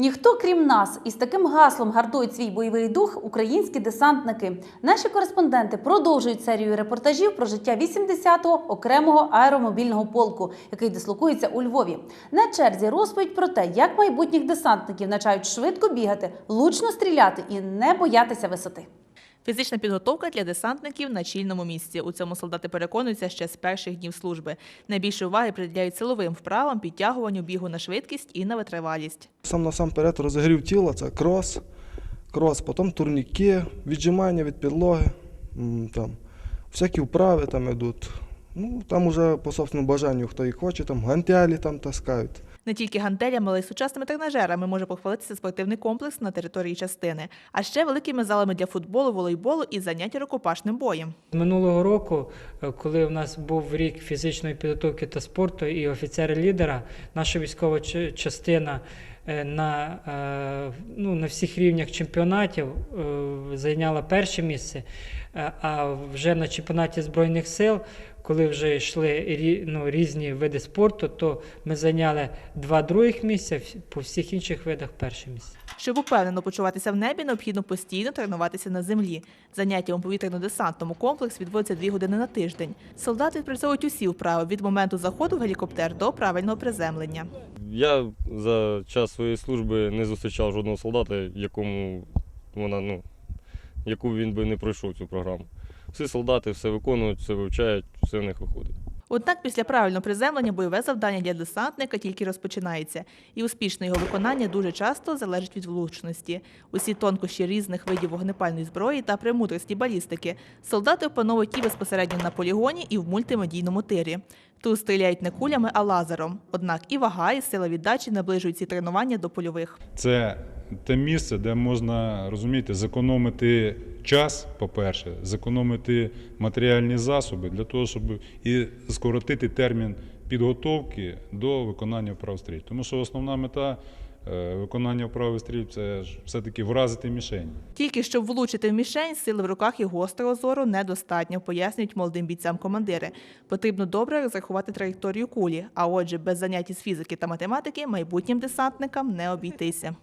Ніхто крім нас із таким гаслом гардують свій бойовий дух українські десантники. Наші кореспонденти продовжують серію репортажів про життя 80-го окремого аеромобільного полку, який дислокується у Львові. На черзі розповідь про те, як майбутніх десантників навчають швидко бігати, лучно стріляти і не боятися висоти. Фізична підготовка для десантників на чільному місці. У цьому солдати переконуються ще з перших днів служби. Найбільше уваги приділяють силовим вправам, підтягуванню, бігу на швидкість і на витривалість. Сам насамперед розігрів тіла, це крос, крос, потім турніки, віджимання від підлоги, там, всякі вправи там йдуть. Ну, там уже по собственному бажанню, хто і хоче, там гантелі там таскають. Не тільки гантелями, але й сучасними тренажерами може похвалитися спортивний комплекс на території частини, а ще великими залами для футболу, волейболу і заняття рукопашним боєм. Минулого року, е, коли в нас був рік фізичної підготовки та спорту і офіцери-лідера, наша військова частина на, е, ну, на всіх рівнях чемпіонатів е, зайняла перше місце, Е, а вже на чемпіонаті Збройних сил, коли вже йшли ну, різні види спорту, то ми зайняли два других місця, по всіх інших видах перше місце. Щоб упевнено почуватися в небі, необхідно постійно тренуватися на землі. Заняття у повітряно-десантному комплексі відводиться дві години на тиждень. Солдати відпрацьовують усі вправи від моменту заходу в гелікоптер до правильного приземлення. Я за час своєї служби не зустрічав жодного солдата, якому вона, ну, яку він би не пройшов цю програму. Всі солдати все виконують, все вивчають, все в них виходить. Однак після правильного приземлення бойове завдання для десантника тільки розпочинається, і успішне його виконання дуже часто залежить від влучності. Усі тонкощі різних видів вогнепальної зброї та премудрості балістики солдати опановують і безпосередньо на полігоні, і в мультимедійному тирі. Тут стріляють не кулями, а лазером. Однак і вага, і сила віддачі наближують ці тренування до польових. Це те місце, де можна розумієте, зекономити час, по-перше, зекономити матеріальні засоби для того, щоб і скоротити термін підготовки до виконання вправ стрільб. Тому що основна мета е, виконання вправи стрільб це ж все-таки вразити мішень. Тільки щоб влучити в мішень, сили в руках і гострого зору недостатньо, пояснюють молодим бійцям командири. Потрібно добре розрахувати траєкторію кулі, а отже, без занять із фізики та математики майбутнім десантникам не обійтися.